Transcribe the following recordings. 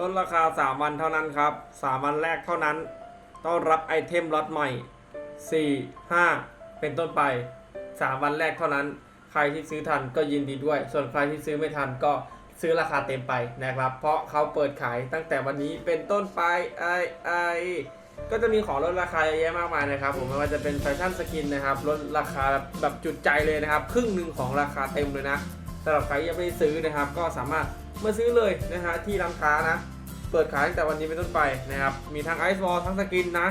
ลดราคา 3 วันเท่านั้นครับ 3 วันแรกเท่านั้น ต้องรับไอเทมล็อตใหม่ 4 5 เป็นต้นไป 3 วันแรกเท่านั้น ใครที่ซื้อทันก็ยินดีด้วย ส่วนใครที่ซื้อไม่ทันก็ซื้อราคาเต็มไปนะครับ เพราะเขาเปิดขายตั้งแต่วันนี้เป็นต้นไปไอไอก็จะมีของลดราคาเยอะแยะมากมายนะครับผมไม่ว่าจะเป็นแฟชั่นสกินนะครับลดราคาแบบจุดใจเลยนะครับ ครึ่งหนึ่งของราคาเต็มเลยนะสำหรับใครยังไม่ได้ซื้อนะครับ ก็สามารถ มาซื้อเลยนะฮะที่ร้านค้านะ เปิดขายตั้งแต่วันนี้เป็นต้นไปนะครับ มีทั้งไอซ์บอลทั้งสกินนะ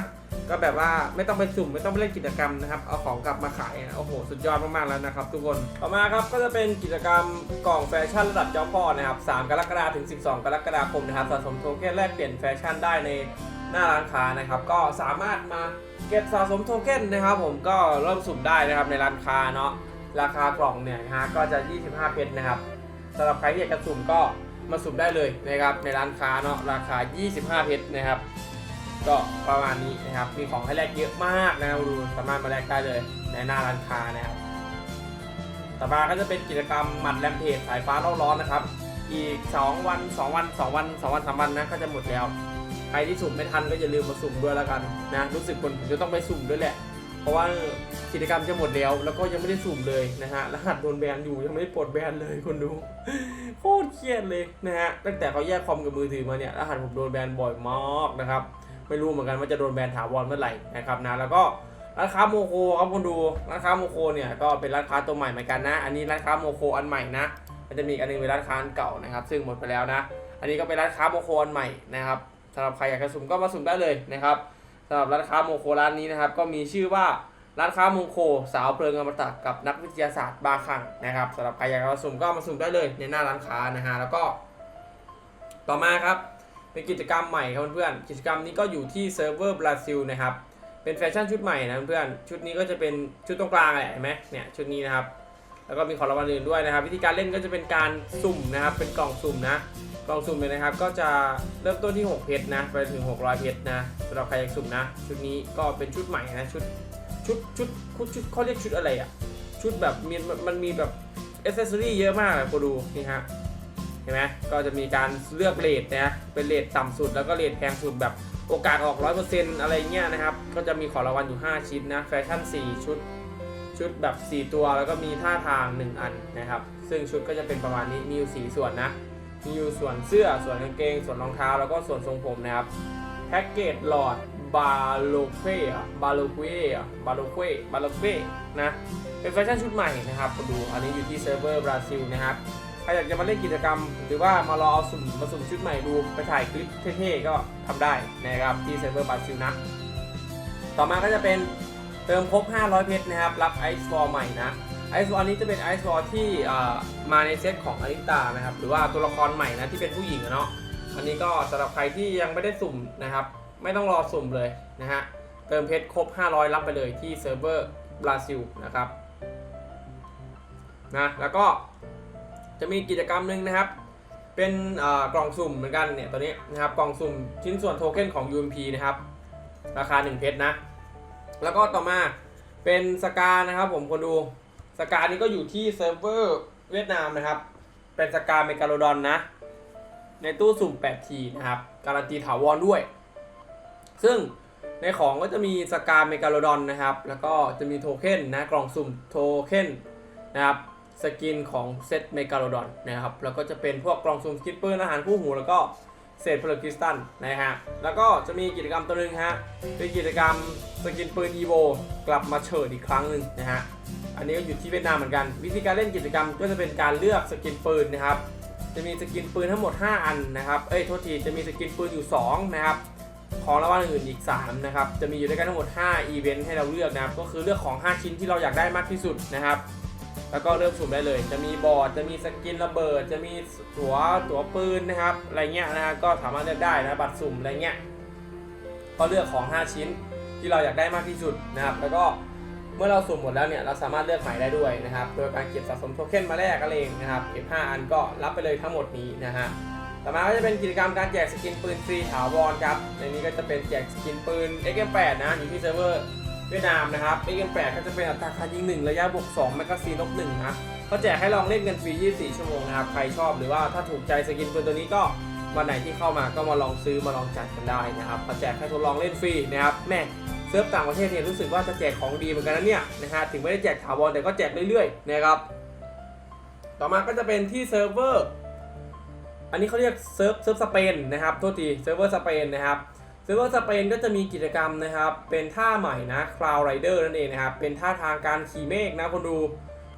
ก็แบบว่าไม่ต้องไปสุ่มไม่ต้องไปเล่นกิจกรรมนะครับ เอาของกลับมาขายนะโอ้โห สุดยอดมากๆแล้วนะครับ ทุกคน ต่อมาครับก็จะเป็นกิจกรรมกล่องแฟชั่นระดับเจ้าพ่อนะครับ 3 กรกฎาคมถึง 12 กรกฎาคมนะครับ สะสมโทเค็นแลกเปลี่ยนแฟชั่นได้ในหน้าร้านค้านะครับ ก็สามารถมาเก็บสะสมโทเค็นนะครับ ผมก็เริ่มสุ่มได้นะครับในร้านค้าเนาะ ราคากล่องเนี่ยนะฮะก็จะ 25 เพชรนะครับ สำหรับใครที่อยากจะสุ่มก็มาสุ่มได้เลยนะครับในร้านค้าเนาะราคา 25 เพชรนะครับก็ประมาณนี้นะครับมีของให้แลกเยอะมากนะครับดูสามารถมาแลกได้เลยในหน้าร้านค้านะครับต่อมาก็จะเป็นกิจกรรมหมัดแรมเพจสายฟ้าเล่าร้อนนะครับ อีก 2 วัน 2 วัน 2 วัน 2 วัน 3 วันนะก็จะหมดแล้ว ใครที่สุ่มไม่ทันก็อย่าลืมมาสุ่มด้วยแล้วกันนะรู้สึกคนผมจะต้องไปสุ่มด้วยแหละ ราะว่ากิจกรรมจะหมดแล้วแล้วก็ยังไม่ได้สุ่มเลยนะฮะรหัสโดนแบนอยู่ยังไม่ได้ปลดแบนเลยคนดูโคตรเครียดเลยนะฮะตั้งแต่เขาแยกคอมกับมือถือมาเนี่ยรหัสผมโดนแบนบ่อยมากนะครับไม่รู้เหมือนกันว่าจะโดนแบนถาวรเมื่อไหร่นะครับนะแล้วก็ร้านค้าโมโคครับคนดูร้านค้าโมโคเนี่ยก็เป็นร้านค้าตัวใหม่เหมือนกันนะ อันนี้ร้านค้าโมโคอันใหม่นะมันจะมีอีกอันหนึงเป็นร้านค้าอันเก่านะครับ ซึ่งหมดไปแล้วนะ อันนี้ก็เป็นร้านค้าโมโคอันใหม่นะครับสำหรับใครอยากจะสุ่มก็มาสุ่มได้เลยนะครับ สำหรับร้านค้าโมโคร้านนี้นะครับ ก็มีชื่อว่าร้านค้าโมโค สาวเพลิงอมตะกับนักวิทยาศาสตร์บาคังนะครับสำหรับใครอยากมาสุ่มก็มาสุ่มได้เลยในหน้าร้านค้านะฮะแล้วก็ ต่อมาครับเป็นกิจกรรมใหม่ครับเพื่อนๆกิจกรรมนี้ก็อยู่ที่เซิร์ฟเวอร์บราซิลนะครับเป็นแฟชั่นชุดใหม่นะเพื่อนๆชุดนี้ก็จะเป็นชุดตรงกลางแหละเห็นไหมเนี่ยชุดนี้นะครับแล้วก็มีของรางวัลอื่นด้วยนะครับ วิธีการเล่นก็จะเป็นการสุ่มนะครับเป็นกล่องสุ่มนะ ล่องสุ่มเลยนะครับ ก็จะเริ่มต้นที่ 6 เพชรนะ ไปถึง 600 เพชรนะสำหรับใครอยากสุ่มนะ ชุดนี้ก็เป็นชุดใหม่นะ ชุด ชุด ชุดชุดชดเขาเรียกชุดอะไรอะ่ะ ชุดแบบมีมันมันมีแบบอเซอรี่เยอะมากเลยกูดู นี่ฮะ เห็นไหมก็จะมีการเลือกเลทนะ เป็นเลทต่ำสุด แล้วก็เลทแพงสุดแบบโอกาสออก100%อะไรเงี้ยนะครับ ก็จะมีของรางวัลอยู่ 5 ชิ้นนะ แฟชั่น 4 ชุด ชุดแบบ 4 ตัว แล้วก็มีท่าทาง 1 อันนะครับ ซึ่งชุดก็จะเป็นประมาณนี้ มีอยู่ 4 ส่วนนะ มีอยู่ส่วนเสื้อส่วนกางเกง ส่วนรองเท้าแล้วก็ส่วนทรงผมนะครับแพ็กเกจหลอดบาโลเฟ่บาโลเฟ่บาโลเฟ่บาโลเฟ่นะเป็นแฟชั่นชุดใหม่นะครับมาดูอันนี้อยู่ที่เซิร์ฟเวอร์บราซิลนะครับใครอยากจะมาเล่นกิจกรรม หรือว่ามารอเอาสุ่มมาสุ่มชุดใหม่ดูไปถ่ายคลิปเท่ๆก็ทำได้นะครับที่เซิร์ฟเวอร์บราซิลนะต่อมาก็จะเป็นเติมครบ 500 เพชรนะครับ รับไอซ์ฟอร์ใหม่นะ ไอซ์ฟอร์นี้จะเป็นไอซ์ฟอร์ที่มาในเซตของอลิตานะครับ หรือว่าตัวละครใหม่นะที่เป็นผู้หญิงเนาะ อันนี้ก็สำหรับใครที่ยังไม่ได้สุ่มนะครับ ไม่ต้องรอสุ่มเลยนะฮะ เติมเพชรครบ 500 รับไปเลยที่เซิร์ฟเวอร์บราซิลนะครับ นะ แล้วก็จะมีกิจกรรมหนึ่งนะครับ เป็นกล่องสุ่มเหมือนกันเนี่ยตัวนี้นะครับ กล่องสุ่มชิ้นส่วนโทเค็นของ UMP นะครับ ราคา 1 เพชรนะ แล้วก็ต่อมาเป็นสกานะครับผมคนดู สกานี้ก็อยู่ที่เซิร์ฟเวอร์เวียดนามนะครับ เป็นสกาเมกาโลดอนนะ ในตู้สุ่ม 8 ทีนะครับ การันตีถาวรด้วย ซึ่งในของก็จะมีสกาเมกาโลดอนนะครับ แล้วก็จะมีโทเค็นนะ กล่องสุ่มโทเค็นนะครับ สกินของเซตเมกาโลดอนนะครับ แล้วก็จะเป็นพวกกล่องสุ่มสกินปืนอาหารคู่หู แล้วก็เศษพลคริสตัลนะฮะ แล้วก็จะมีกิจกรรมตัวหนึงฮะ เป็นกิจกรรมสกินปืน EVO กลับมาเฉิดอีกครั้งหนึ่งนะฮะ อันนี้ก็อยู่ที่เวียดนามเหมือนกัน วิธีการเล่นกิจกรรมก็จะเป็นการเลือกสกินปืนนะครับ จะมีสกินปืนทั้งหมด 5 อันนะครับ เอ้ยโทษทีจะมีสกินปืนอยู่ 2 นะครับ ของรางวัลอื่นอีก 3 นะครับ จะมีอยู่ด้วยกันทั้งหมด 5 อีเวนต์ให้เราเลือกนะครับ ก็คือเลือกของ 5 ชิ้นที่เราอยากได้มากที่สุดนะครับ แล้วก็เริ่มสุ่มได้เลย จะมีบอร์ด จะมีสกินระเบิด จะมีตัวตัวปืนนะครับ อะไรเงี้ยนะฮะ ก็สามารถเลือกได้นะ บัตรสุ่มอะไรเงี้ย ก็เลือกของ 5 ชิ้นที่เราอยากได้มากที่สุดนะครับ แล้วก็ เมื่อเราสุ่มหมดแล้วเนี่ยเราสามารถเลือกใหม่ได้ด้วยนะครับ โดยการเก็บสะสมโทเค็นมาแลกกันเองนะครับเก็บ5อันก็รับไปเลยทั้งหมดนี้นะฮะต่อมาก็จะเป็นกิจกรรมการแจกสกินปืนฟรีถาวรครับในนี้ก็จะเป็นแจกสกินปืน XM8 นะอยู่ที่เซิร์ฟเวอร์เวียดนามนะครับ XM8 ก็จะเป็นอัตราการยิง 1 ระยะบวก2แมกกาซีนลบ1นะก็แจกให้ลองเล่นกันฟรี 24 ชั่วโมงนะครับใครชอบหรือว่าถ้าถูกใจสกินปืนตัวนี้ก็วันไหนที่เข้ามาก็มาลองซื้อมาลองจัดกันได้นะครับมาแจกให้ทดลองเล่นฟรีนะครับแม่ เซิร์ฟต่างประเทศเนี่ยรู้สึกว่าจะแจกของดีเหมือนกันนะเนี่ยนะฮะถึงไม่ได้แจกถาวรแต่ก็แจกเรื่อยๆนะครับต่อมาก็จะเป็นที่เซิร์ฟเวอร์อันนี้เขาเรียกเซิร์ฟเซิร์ฟสเปนนะครับโทษทีเซิร์ฟเวอร์สเปนนะครับเซิร์ฟเวอร์สเปนก็จะมีกิจกรรมนะครับ เป็นท่าใหม่นะ Cloud Rider นั่นเองนะครับ เป็นท่าทางการขี่เมฆนะคนดู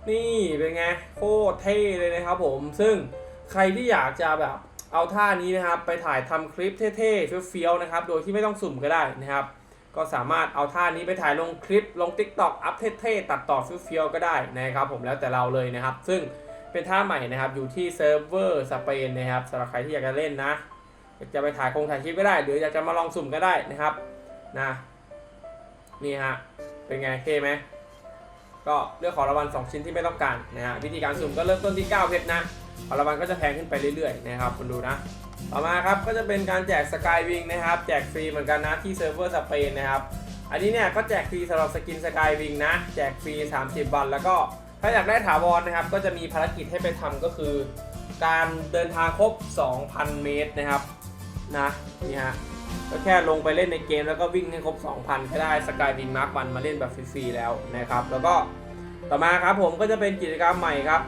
นี่เป็นไงโคตรเท่เลยนะครับผมซึ่งใครที่อยากจะแบบเอาท่านี้นะครับ ไปถ่ายทำคลิปเท่ๆเฟี้ยวๆนะครับ โดยที่ไม่ต้องสุ่มก็ได้นะครับ ก็สามารถเอาท่านี้ไปถ่ายลงคลิปลง TikTok อัพเท่ๆตัดต่อเฟียวก็ได้นะครับผมแล้วแต่เราเลยนะครับ ซึ่งเป็นท่าใหม่นะครับอยู่ที่เซิร์ฟเวอร์สเปนนะครับสำหรับใครที่อยากจะเล่นนะจะไปถ่ายคงถ่ายคลิปก็ได้ หรืออยากจะมาลองสุ่มก็ได้นะครับนะนี่ฮะเป็นไงเท่ไหมก็เลือกของรางวัล2 ชิ้นที่ไม่ต้องการนะฮะวิธีการสุ่มก็เริ่มต้นที่ 9 เพชรนะของรางวัลก็จะแพงขึ้นไปเรื่อยๆนะครับคุณดูนะ ต่อมาครับก็จะเป็นการแจกสกายวิงนะครับ แจกฟรีเหมือนกันนะที่เซิร์ฟเวอร์สเปนนะครับ อันนี้เนี่ยก็แจกฟรีสำหรับสกินสกายวิงนะ แจกฟรี 30 วัน แล้วก็ถ้าอยากได้ถาวรนะครับ ก็จะมีภารกิจให้ไปทำก็คือ การเดินทางครบ 2,000 เมตรนะครับนะนี่ฮะก็แค่ลงไปเล่นในเกมแล้วก็วิ่งให้ครบ 2,000 ก็ได้สกายวิงมาร์ควันมาเล่นแบบฟรีๆแล้วนะครับ แล้วก็ต่อมาครับผมก็จะเป็นกิจกรรมใหม่ครับ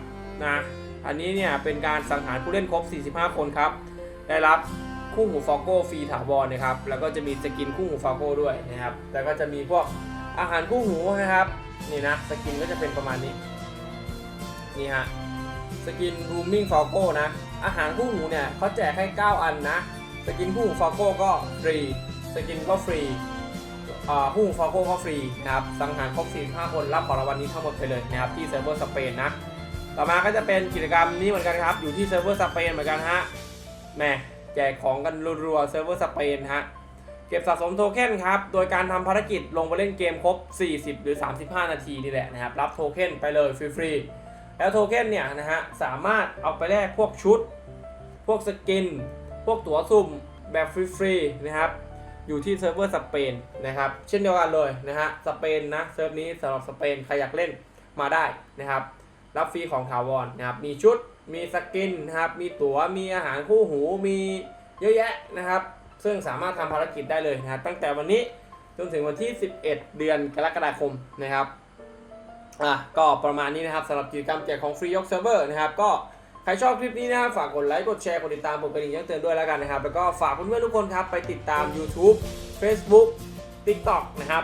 นะอันนี้เนี่ยเป็นการสังหารผู้เล่นครบ 45 คนครับ ได้รับคู่หูฟอโก้ฟรีถาวรนะครับ แล้วก็จะมีสกินคู่หูฟอโก้ด้วยนะครับ แล้วก็จะมีพวกอาหารคู่หูนะครับ นี่นะสกินก็จะเป็นประมาณนี้ นี่ฮะ สกิน Rooming f o g o นะ อาหารคู่หูเนี่ยเขาแจกให้ 9 อันนะ สกินคู่หู f o g o ก็ฟรี สกินก็ฟรีคู่หู f o g o ก็ฟรีนะครับ สังหารครบ 45 คนรับของรางวัลนี้ทั้งหมดไปเลยนะครับที่เซิร์ฟเวอร์สเปนนะ ต่อมาก็จะเป็นกิจกรรมนี้เหมือนกันครับ อยู่ที่เซิร์ฟเวอร์สเปนเหมือนกันฮะ แม่แจกของกันรัวๆเซิร์ฟเวอร์สเปนฮะ เก็บสะสมโทเค็นครับ โดยการทำภารกิจลงไปเล่นเกมครบ 40 หรือ 35 นาทีนี่แหละนะครับ รับโทเค็นไปเลยฟรีๆ แล้วโทเค็นเนี่ยนะฮะ สามารถเอาไปแลกพวกชุด พวกสกิน พวกตั๋วสุ่มแบบฟรีๆ นะครับ อยู่ที่เซิร์ฟเวอร์สเปนนะครับ เช่นเดียวกันเลยนะฮะ สเปนนะเซิร์ฟนี้สำหรับสเปนใครอยากเล่นมาได้นะครับ รับฟรีของถาวรนะครับ มีชุด มีสกินนะครับ มีตั๋ว มีอาหารคู่หู มีเยอะแยะนะครับ ซึ่งสามารถทำภารกิจได้เลยนะครับ ตั้งแต่วันนี้จนถึงวันที่ 11 เดือนกรกฎาคมนะครับ อะ ก็ประมาณนี้นะครับสำหรับกิจกรรมแจกของฟรียกเซิร์ฟเวอร์นะครับ ก็ใครชอบคลิปนี้นะครับฝากกดไลค์ กดแชร์ กดติดตามกดกระดิ่งแจ้งเตือนด้วยแล้วกันนะครับ แล้วก็ฝากเพื่อนๆทุกคนครับไปติดตาม YouTube Facebook TikTok นะครับ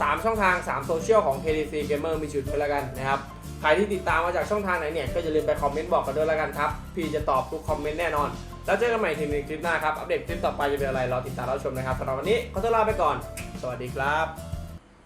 สามช่องทาง 3 โซเชียลของ KDC Gamer มีจุดไปแล้วกันนะครับ ใครที่ติดตามมาจากช่องทางไหนเนี่ยก็อย่าลืมไปคอมเมนต์บอกกันด้วยแล้วกันครับ พี่จะตอบทุกคอมเมนต์แน่นอน แล้วเจอกันใหม่ทีในคลิปหน้าครับ อัปเดตคลิปต่อไปจะเป็นอะไรรอติดตามรับชมนะครับสำหรับวันนี้ขอตัวลาไปก่อน สวัสดีครับ